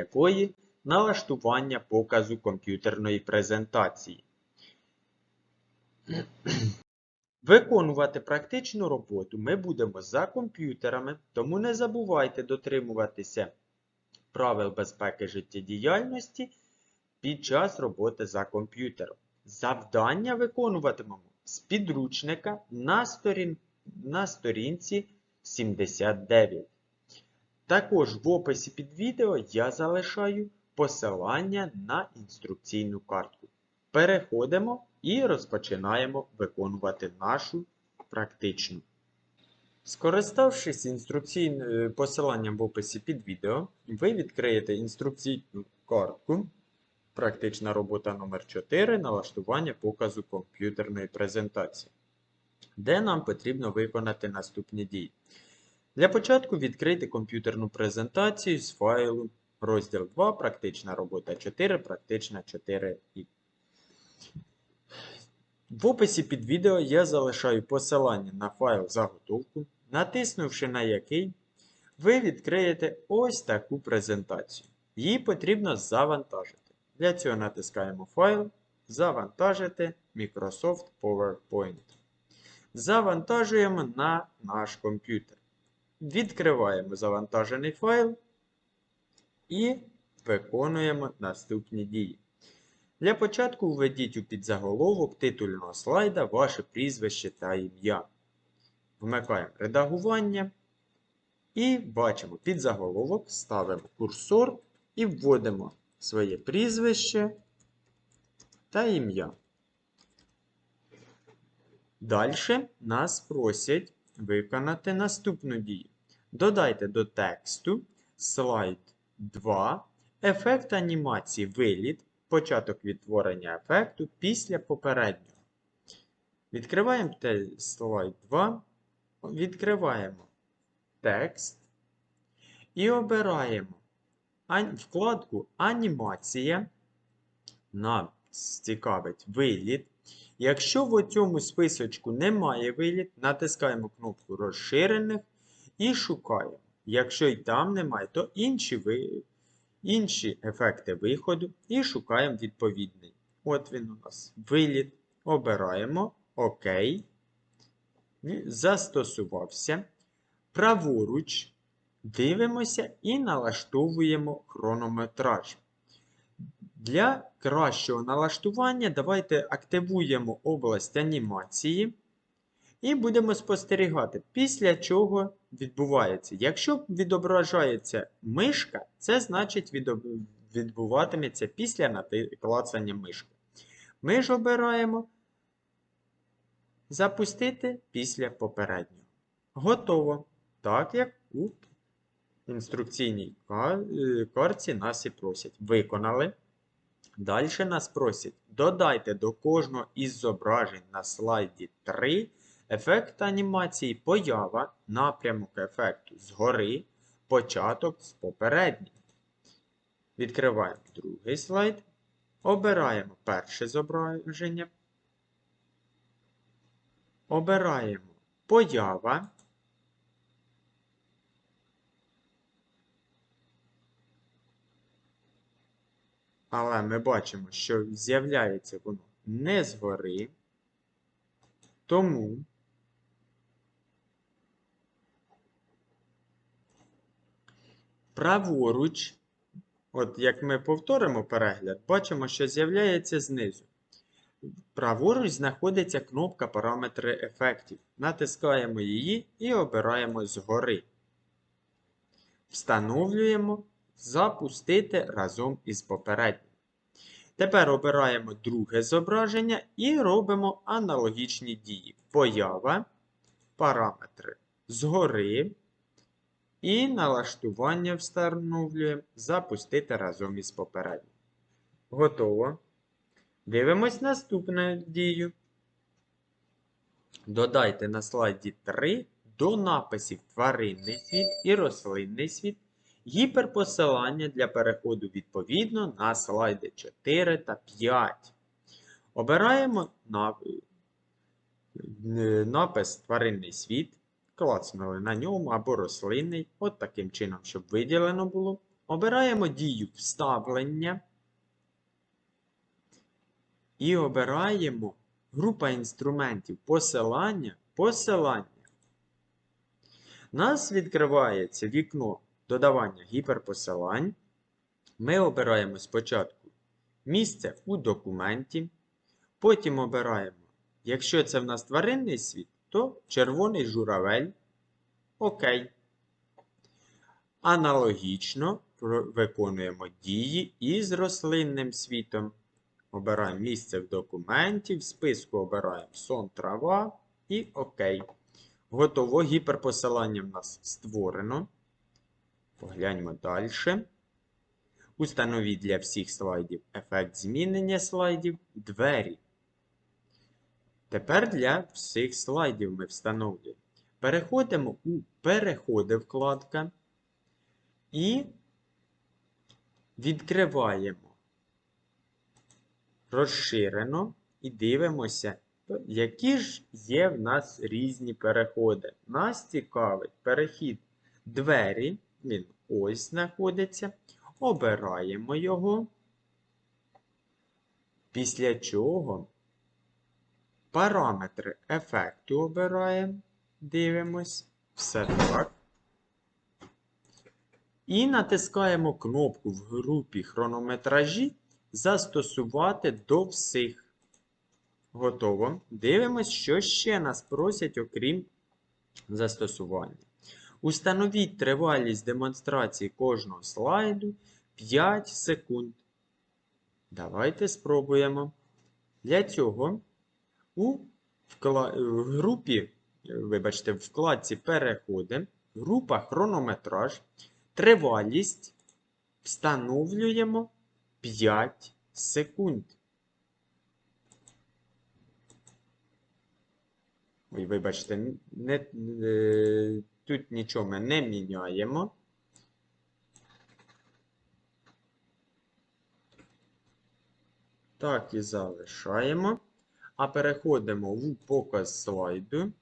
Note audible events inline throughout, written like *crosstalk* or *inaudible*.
якої налаштування показу комп'ютерної презентації. *clears throat* Виконувати практичну роботу ми будемо за комп'ютерами, тому не забувайте дотримуватися правил безпеки життєдіяльності під час роботи за комп'ютером. Завдання виконуватимемо з підручника на, сторін... на сторінці 79. Також в описі під відео я залишаю посилання на інструкційну картку. Переходимо і розпочинаємо виконувати нашу практичну. Скориставшись інструкційним е, посиланням в описі під відео, ви відкриєте інструкційну картку. Практична робота номер 4 налаштування показу комп'ютерної презентації, де нам потрібно виконати наступні дії. Для початку відкрийте комп'ютерну презентацію з файлу розділ 2, практична робота 4, практична 4 і. В описі під відео я залишаю посилання на файл заготовку, натиснувши на який, ви відкриєте ось таку презентацію. Її потрібно завантажити. Для цього натискаємо файл, завантажити Microsoft PowerPoint. Завантажуємо на наш комп'ютер. Відкриваємо завантажений файл і виконуємо наступні дії. Для початку введіть у підзаголовок титульного слайда ваше прізвище та ім'я. Вмикаємо редагування. І бачимо підзаголовок, ставимо курсор і вводимо своє прізвище та ім'я. Далі нас просять виконати наступну дію. Додайте до тексту слайд 2, ефект анімації виліт, початок відтворення ефекту після попереднього. Відкриваємо слайд 2, відкриваємо текст і обираємо вкладку Анімація. Нас цікавить виліт. Якщо в цьому списочку немає виліт, натискаємо кнопку розширених і шукаємо. Якщо і там немає, то інші ви... інші ефекти виходу і шукаємо відповідний. От він у нас виліт. Обираємо ОК. Застосувався. Праворуч дивимося і налаштовуємо хронометраж. Для кращого налаштування давайте активуємо область анімації і будемо спостерігати, після чого відбувається. Якщо відображається мишка, це значить відбуватиметься після наклацання мишки. Ми ж обираємо запустити після попереднього. Готово. Так як у інструкційній карті нас і просять. Виконали. Далі нас просять додайте до кожного із зображень на слайді 3 ефект анімації поява, напрямок ефекту згори, початок з попереднім. Відкриваємо другий слайд. Обираємо перше зображення. Обираємо поява. Але ми бачимо, що з'являється воно не згори. Тому праворуч, от як ми повторимо перегляд, бачимо, що з'являється знизу. Праворуч знаходиться кнопка Параметри ефектів. Натискаємо її і обираємо згори. Встановлюємо Запустити разом із попереднім. Тепер обираємо друге зображення і робимо аналогічні дії. Поява, параметри згори. І налаштування встановлюємо запустити разом із попереднім. Готово. Дивимось наступну дію. Додайте на слайді 3 до написів тваринний світ і рослинний світ гіперпосилання для переходу відповідно на слайди 4 та 5. Обираємо е, напис тваринний світ. Клацнули на ньому або рослинний, от таким чином, щоб виділено було. Обираємо дію вставлення. І обираємо група інструментів посилання. Посилання. Нас відкривається вікно додавання гіперпосилань. Ми обираємо спочатку місце у документі. Потім обираємо, якщо це в нас тваринний світ, то червоний журавель. Окей. Аналогічно виконуємо дії із рослинним світом. Обираємо місце в документі, в списку обираємо сон трава і ОК. Готово. Гіперпосилання в нас створено. Погляньмо далі. Установіть для всіх слайдів ефект змінення слайдів двері. Тепер для всіх слайдів ми встановлюємо. Переходимо у переходи вкладка і відкриваємо розширено і дивимося, які ж є в нас різні переходи. Нас цікавить перехід двері, він ось знаходиться. Обираємо його. Після чого параметри ефекту обираємо. Дивимось. Все так. І натискаємо кнопку в групі хронометражі Застосувати до всіх. Готово. Дивимось, що ще нас просять, окрім застосування. Установіть тривалість демонстрації кожного слайду 5 секунд. Давайте спробуємо. Для цього у вкла... в групі, вибачте, в вкладці переходи, група хронометраж, тривалість встановлюємо 5 секунд. Ой, вибачте, не, е, тут нічого ми не міняємо. Так і залишаємо. А переходимо в показ слайду.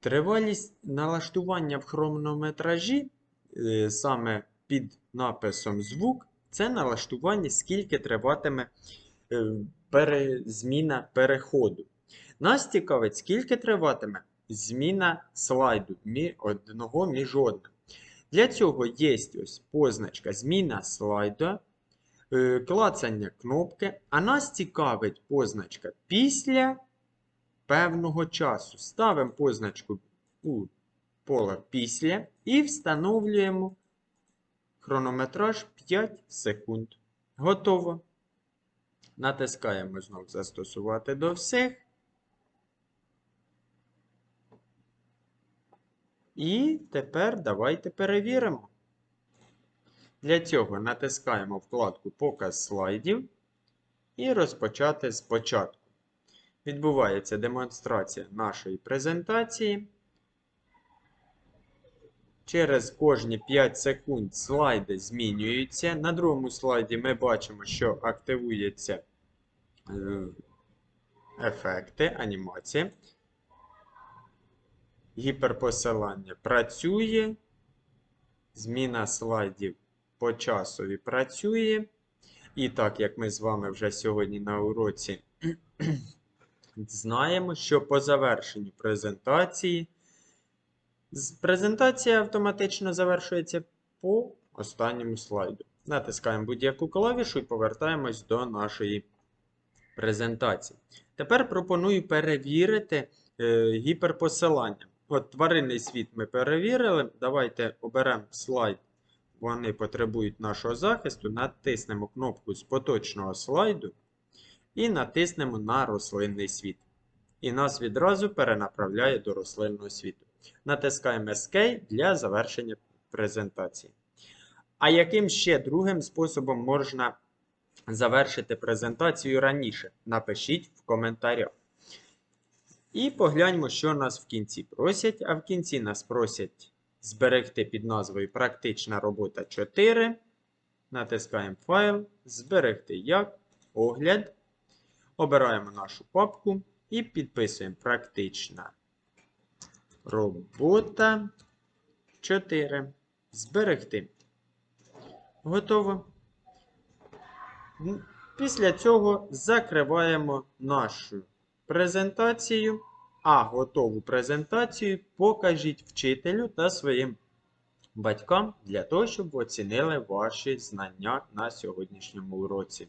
Тривалість налаштування в хронометражі, е, саме під написом звук, це налаштування, скільки триватиме е, зміна переходу. Нас цікавить, скільки триватиме зміна слайду одного між одним. Для цього є ось позначка зміна слайду, клацання кнопки, а нас цікавить позначка після певного часу. Ставимо позначку у поле після і встановлюємо хронометраж 5 секунд. Готово. Натискаємо знову застосувати до всіх. І тепер давайте перевіримо. Для цього натискаємо вкладку Показ слайдів і розпочати спочатку. Відбувається демонстрація нашої презентації. Через кожні 5 секунд слайди змінюються. На другому слайді ми бачимо, що активуються е, ефекти, анімації. Гіперпосилання працює. Зміна слайдів по часові працює. І так, як ми з вами вже сьогодні на уроці *clears throat* знаємо, що по завершенню презентації презентація автоматично завершується по останньому слайду. Натискаємо будь-яку клавішу і повертаємось до нашої презентації. Тепер пропоную перевірити е, гіперпосилання. От тваринний світ ми перевірили. Давайте оберемо слайд. Вони потребують нашого захисту. Натиснемо кнопку з поточного слайду і натиснемо на рослинний світ. І нас відразу перенаправляє до рослинного світу. Натискаємо Escape для завершення презентації. А яким ще другим способом можна завершити презентацію раніше? Напишіть в коментарях. І погляньмо, що нас в кінці просять. А в кінці нас просять зберегти під назвою Практична робота 4. Натискаємо файл, зберегти як огляд. Обираємо нашу папку і підписуємо Практична Робота 4. Зберегти. Готово. Після цього закриваємо нашу презентацію, а готову презентацію покажіть вчителю та своїм батькам для того, щоб оцінили ваші знання на сьогоднішньому уроці.